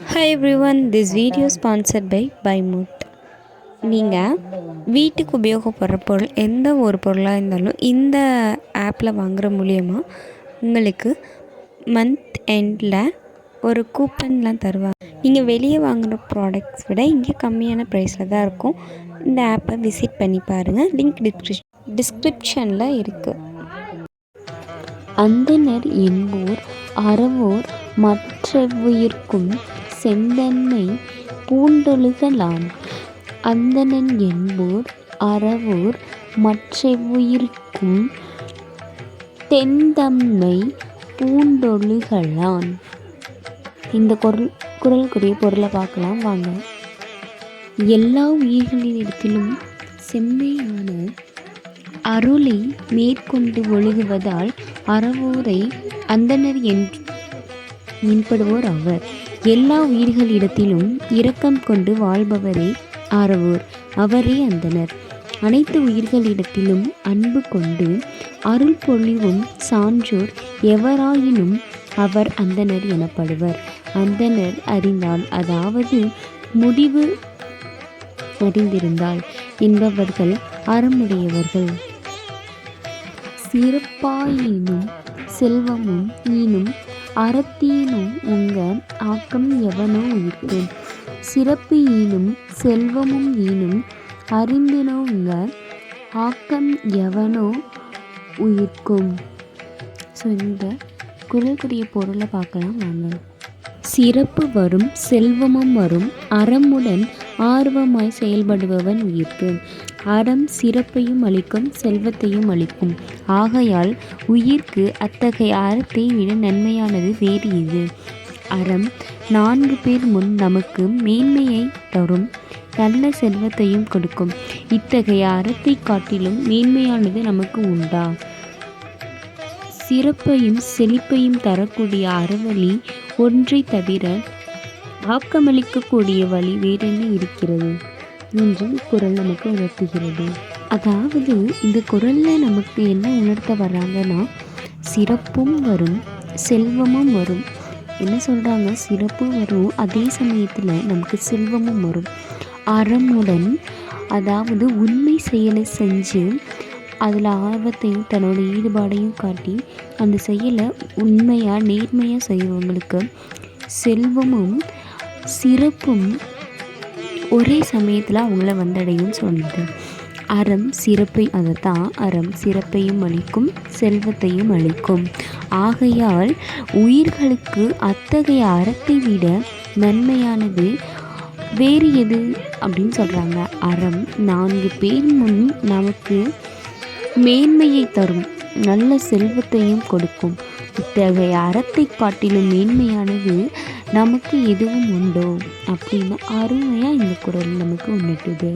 Hi everyone this video sponsored by பைமூட் நீங்கள் வீட்டுக்கு உபயோகப்படுற பொருள் எந்த ஒரு பொருளாக இருந்தாலும் இந்த ஆப்பில் வாங்குற மூலியமாக உங்களுக்கு மந்த் எண்டில் ஒரு கூப்பன்லாம் தருவாங்க. நீங்கள் வெளியே வாங்குகிற ப்ராடக்ட்ஸ் விட இங்கே கம்மியான ப்ரைஸில் தான் இருக்கும். இந்த ஆப்பை விசிட் பண்ணி பாருங்கள் லிங்க் டிஸ்கிரிப் டிஸ்கிரிப்ஷனில் இருக்குது அந்தனர் என்போர் அறவோர் மற்றெவ்வுயிர்க்கும் செந்தன்மை பூண்டொழுகலான் அந்தணன் என்போர் அறவோர் மற்றெவ்வுயிர்க்கும் தென்தம்மை பூண்டொழுகலான் இந்த குரல் குரலுக்குரிய பொருளை பார்க்கலாம் வாங்க. எல்லா உயிர்களிடத்திலும் செம்மையான அருளை மேற்கொண்டு ஒழுகுவதால் அறவோரை அந்தனர் என்று மின்படுவோர் அவர். எல்லா உயிர்களிடத்திலும் இரக்கம் கொண்டு வாழ்பவரே அறவோர் அவரே அந்தனர். அனைத்து உயிர்களிடத்திலும் அன்பு கொண்டு அருள் பொழிவும் சான்றோர் எவராயினும் அவர் அந்தனர் எனப்படுவர். அந்தனர் அறிந்தால் அதாவது முடிவு அறிந்திருந்தால் என்பவர்கள் அறமுடையவர்கள் சிறப்பாயினும் செல்வமும் ஈனும் அறத்தீனும் உங்க ஆக்கம் எவனோ உயிர்க்கு. சிறப்பு ஈனும் செல்வமும் ஈனும் அறிந்தினோ உங்க ஆக்கம் எவனோ உயிர்க்கும். ஸோ இந்த குரலுக்குரிய பொருளை பார்க்கலாம் வாங்க. சிறப்பு வரும் செல்வமும் வரும் அறமுடன் ஆர்வமாய் செயல்படுபவன் உயிர்க்கு அறம் சிறப்பையும் அளிக்கும் செல்வத்தையும் அளிக்கும். ஆகையால் உயிர்க்கு அத்தகைய அறத்தை விட நன்மையானது வேறு இது அறம் நான்கு பேர் முன் நமக்கு மேன்மையை தரும் நல்ல செல்வத்தையும் கொடுக்கும். இத்தகைய அறத்தை காட்டிலும் மேன்மையானது நமக்கு உண்டா? சிறப்பையும் செழிப்பையும் தரக்கூடிய அறவழி ஒன்றை தவிர ஆக்கமளிக்கக்கூடிய வழி வேறென்ன இருக்கிறது? என்று குரல் நமக்கு உணர்த்துகிறது. அதாவது இந்த குரலில் நமக்கு என்ன உணர்த்த வர்றாங்கன்னா சிறப்பும் வரும் செல்வமும் வரும். என்ன சொல்கிறாங்க சிறப்பும் வரும். அதே சமயத்தில் நமக்கு செல்வமும் வரும். அறமுடன் அதாவது உண்மை செயலை செஞ்சு அதில் ஆர்வத்தையும் தன்னோட ஈடுபாடையும் காட்டி அந்த செயலை உண்மையாக நேர்மையாக செய்கிறவங்களுக்கு செல்வமும் சிறப்பும் ஒரே சமயத்தில் அவங்கள வந்தடையும் சொன்னது அறம் சிறப்பை அதை தான் அறம் சிறப்பையும் அளிக்கும் செல்வத்தையும் அளிக்கும். ஆகையால் உயிர்களுக்கு அத்தகைய அறத்தை விட நன்மையானது வேறு எது? அப்படின்னு சொல்கிறாங்க அறம் நான்கு பேர் முன் நமக்கு மேன்மையை தரும் நல்ல செல்வத்தையும் கொடுக்கும். இத்தகைய அறத்தை காட்டிலும் மேன்மையானது நமக்கு எதுவும் உண்டோ அப்படின்னு அருமையாக இந்த குரல் நமக்கு உணர்த்துது.